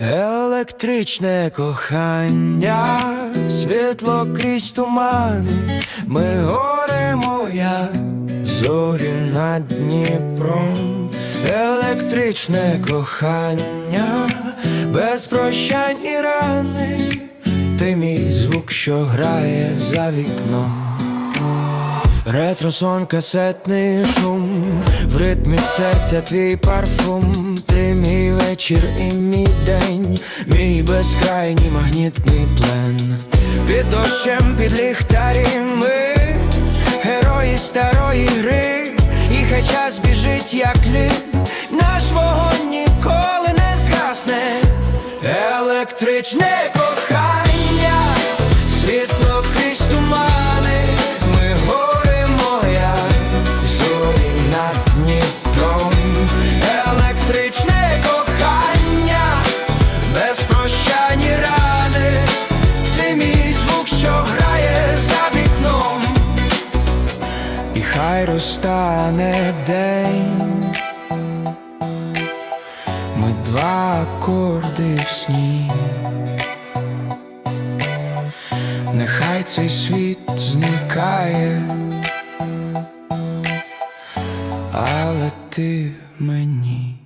Електричне кохання, світло крізь тумани, ми горемо, як зорі над Дніпром. Електричне кохання, без прощань і рани, ти мій звук, що грає за вікном. Ретросон, касетний шум, в ритмі серця твій парфум, ти мій вечір і мій день, мій безкрайній магнітний плен. Під дощем, під ліхтарем ми герої старої гри, і хай час біжить, як лід, наш вогонь ніколи не згасне. Електричне кохання, хай розтане день, ми два акорди в сні. Нехай цей світ зникає, але ти мені.